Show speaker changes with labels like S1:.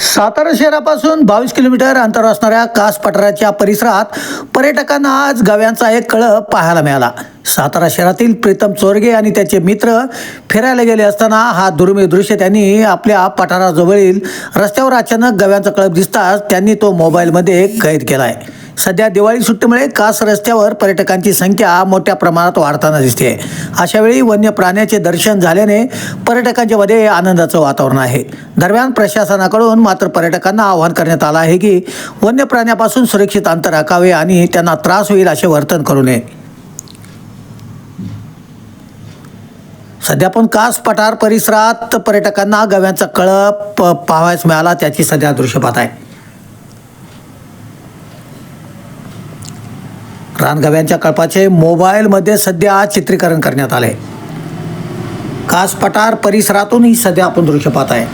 S1: सातारा शहरापासून बावीस किलोमीटर अंतर असणाऱ्या कास पठाराच्या परिसरात पर्यटकांना आज गव्यांचा एक कळप पाहायला मिळाला. सातारा शहरातील प्रीतम चोरगे आणि त्याचे मित्र फिरायला गेले असताना हा दुर्मिळ दृश्य त्यांनी आपल्या पठाराजवळील रस्त्यावर अचानक गव्यांचा कळप दिसताच त्यांनी तो मोबाईलमध्ये कैद केला आहे सध्या दिवाळी सुट्टीमुळे कास रस्त्यावर पर्यटकांची संख्या मोठ्या प्रमाणात वाढताना दिसते अशावेळी वन्य प्राण्याचे दर्शन झाल्याने पर्यटकांच्या मध्ये आनंदाचं वातावरण आहे. दरम्यान प्रशासनाकडून मात्र पर्यटकांना आवाहन करण्यात आलं आहे की वन्य प्राण्यापासून सुरक्षित अंतर राखावे आणि त्यांना त्रास होईल असे वर्तन करू नये. सध्या पण कास पठार परिसरात पर्यटकांना गव्यांचा कळप पाहावयास मिळाला त्याची सध्या दृश्यपात आहे. रानगव्यांच्या कळपाचे मोबाईलमध्ये सध्या चित्रीकरण करण्यात आले कास पठार परिसरातूनही सध्या आपण दृश्य पाहत आहे.